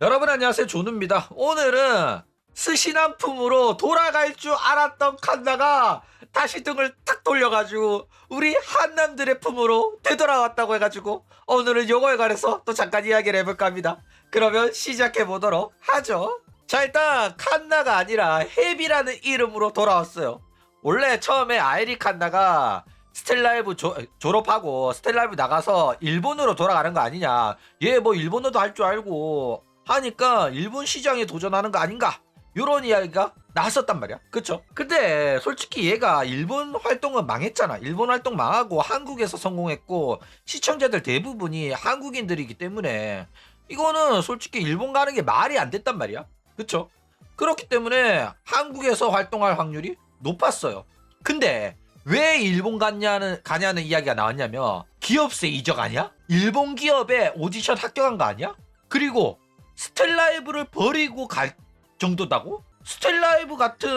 여러분 안녕하세요. 조누입니다. 오늘은 스시난품으로 돌아갈 줄 알았던 칸나가 다시 등을 탁 돌려가지고 우리 한남들의 품으로 되돌아왔다고 해가지고 오늘은 요거에 관해서 또 잠깐 이야기를 해볼까 합니다. 그러면 시작해 보도록 하죠. 자 일단 칸나가 아니라 헤비라는 이름으로 돌아왔어요. 원래 처음에 아이리 칸나가 스텔라이브 조- 졸업하고 스텔라이브 나가서 일본으로 돌아가는 거 아니냐. 얘 뭐 일본어도 할 줄 알고 하니까 일본 시장에 도전하는 거 아닌가? 요런 이야기가 나왔었단 말이야. 그쵸? 근데 솔직히 얘가 일본 활동은 망했잖아. 일본 활동 망하고 한국에서 성공했고 시청자들 대부분이 한국인들이기 때문에 이거는 솔직히 일본 가는 게 말이 안 됐단 말이야. 그쵸? 그렇기 때문에 한국에서 활동할 확률이 높았어요. 근데 왜 일본 갔냐는 가냐는 이야기가 나왔냐면 기업세 이적 아니야? 일본 기업에 오디션 합격한 거 아니야? 그리고 스텔라이브를 버리고 갈 정도다고? 스텔라이브 같은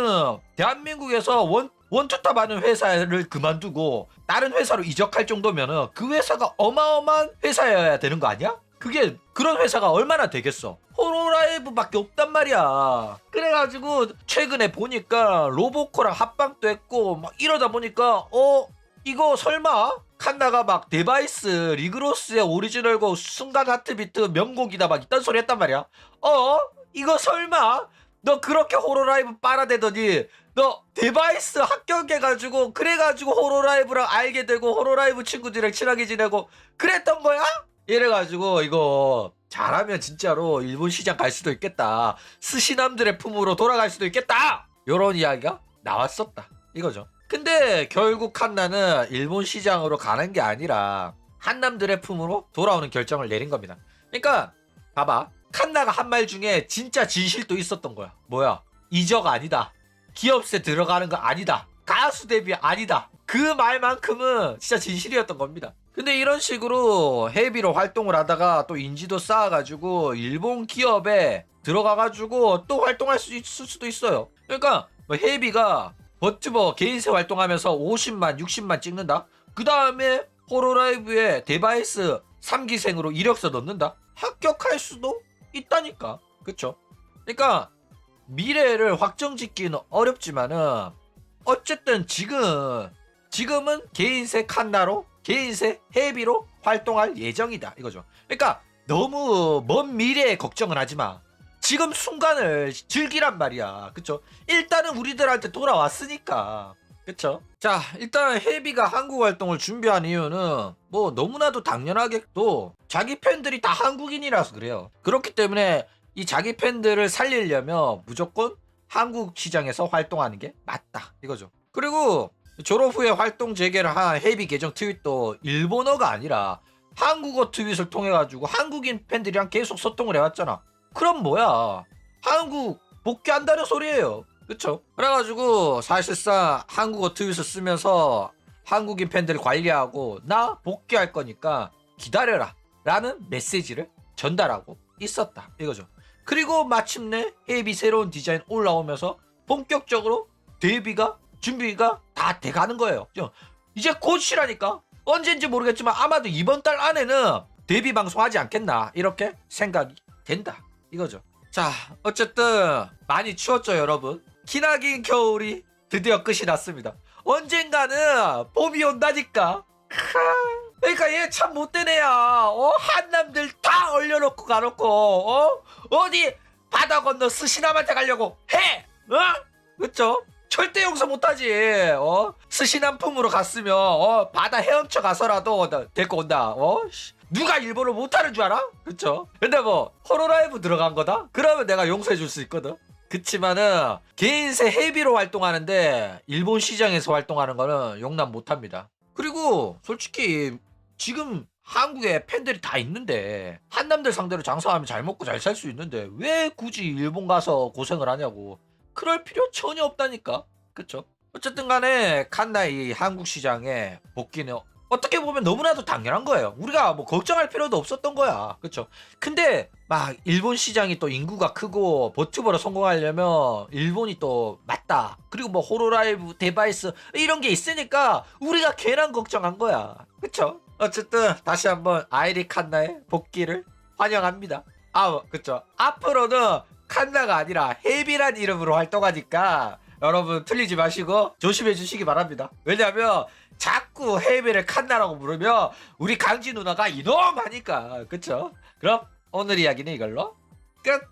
대한민국에서 원 원투탑 하는 회사를 그만두고 다른 회사로 이적할 정도면은 그 회사가 어마어마한 회사여야 되는 거 아니야? 그게 그런 회사가 얼마나 되겠어? 호로라이브밖에 없단 말이야. 그래가지고 최근에 보니까 로보코랑 합방도 했고 막 이러다 보니까 어 이거 설마 칸나가 막 데바이스 리그로스의 오리지널곡 순간 하트비트 명곡이다 막 이딴 소리 했단 말이야. 어 이거 설마 너 그렇게 호로라이브 빨아대더니 너 데바이스 합격해가지고 그래가지고 호로라이브랑 알게 되고 호로라이브 친구들이랑 친하게 지내고 그랬던 거야? 이래가지고 이거 잘하면 진짜로 일본 시장 갈 수도 있겠다. 스시남들의 품으로 돌아갈 수도 있겠다. 요런 이야기가 나왔었다. 이거죠. 근데 결국 칸나는 일본 시장으로 가는 게 아니라 한남들의 품으로 돌아오는 결정을 내린 겁니다. 그러니까 봐봐. 칸나가 한 말 중에 진짜 진실도 있었던 거야. 뭐야? 이적 아니다. 기업세 들어가는 거 아니다. 가수 데뷔 아니다. 그 말만큼은 진짜 진실이었던 겁니다. 근데 이런 식으로 헤비로 활동을 하다가 또 인지도 쌓아가지고 일본 기업에 들어가가지고 또 활동할 수 있을 수도 있어요. 그러니까 뭐 헤비가 버튜버 개인세 활동하면서 50만, 60만 찍는다. 그 다음에 호로라이브에 데바이스 3기생으로 이력서 넣는다. 합격할 수도 있다니까. 그쵸? 그러니까 미래를 확정짓기는 어렵지만은 어쨌든 지금 지금은 개인세 칸나로 개인세 헤비로 활동할 예정이다 이거죠. 그러니까 너무 먼 미래에 걱정을 하지 마. 지금 순간을 즐기란 말이야. 그쵸? 일단은 우리들한테 돌아왔으니까. 그쵸? 자, 일단 헤비가 한국 활동을 준비한 이유는 뭐 너무나도 당연하게 또 자기 팬들이 다 한국인이라서 그래요. 그렇기 때문에 이 자기 팬들을 살리려면 무조건 한국 시장에서 활동하는 게 맞다. 이거죠. 그리고 졸업 후에 활동 재개를 한 헤비 계정 트윗도 일본어가 아니라 한국어 트윗을 통해 가지고 한국인 팬들이랑 계속 소통을 해왔잖아. 그럼 뭐야? 한국 복귀한다는 소리예요. 그쵸? 그래가지고 사실상 한국어 트윗을 쓰면서 한국인 팬들을 관리하고 나 복귀할 거니까 기다려라 라는 메시지를 전달하고 있었다 이거죠 그리고 마침내 헤비 새로운 디자인 올라오면서 본격적으로 데뷔가 준비가 다 돼가는 거예요 이제 곧이라니까 언젠지 모르겠지만 아마도 이번 달 안에는 데뷔 방송하지 않겠나 이렇게 생각이 된다 이거죠. 자 어쨌든 많이 추웠죠 여러분. 기나긴 겨울이 드디어 끝이 났습니다. 언젠가는 봄이 온다니까. 크. 그러니까 얘 참 못된 애야 어 한남들 다 얼려놓고 가놓고 어? 어디 바다 건너 스시남한테 가려고 해! 어? 그쵸? 절대 용서 못하지. 어? 스시남품으로 갔으면 어 바다 헤엄쳐 가서라도 나 데리고 온다. 어? 씨. 누가 일본어 못하는 줄 알아? 그쵸? 근데 뭐 호로라이브 들어간 거다? 그러면 내가 용서해 줄 수 있거든 그치만은 개인세 헤비로 활동하는데 일본 시장에서 활동하는 거는 용납 못합니다 그리고 솔직히 지금 한국에 팬들이 다 있는데 한남들 상대로 장사하면 잘 먹고 잘 살 수 있는데 왜 굳이 일본 가서 고생을 하냐고 그럴 필요 전혀 없다니까 그쵸 어쨌든 간에 칸나이 한국 시장에 복귀는 어떻게 보면 너무나도 당연한 거예요. 우리가 뭐 걱정할 필요도 없었던 거야. 그쵸? 근데 막 일본 시장이 또 인구가 크고 버튜버로 성공하려면 일본이 또 맞다. 그리고 뭐 호로라이브 데바이스 이런 게 있으니까 우리가 괜한 걱정한 거야. 그쵸? 어쨌든 다시 한번 아이리 칸나의 복귀를 환영합니다. 아 그쵸? 앞으로는 칸나가 아니라 헤비란 이름으로 활동하니까 여러분 틀리지 마시고 조심해 주시기 바랍니다. 왜냐면 자꾸 헤비를 칸나라고 부르면 우리 강지 누나가 이놈 하니까. 그쵸? 그럼 오늘 이야기는 이걸로 끝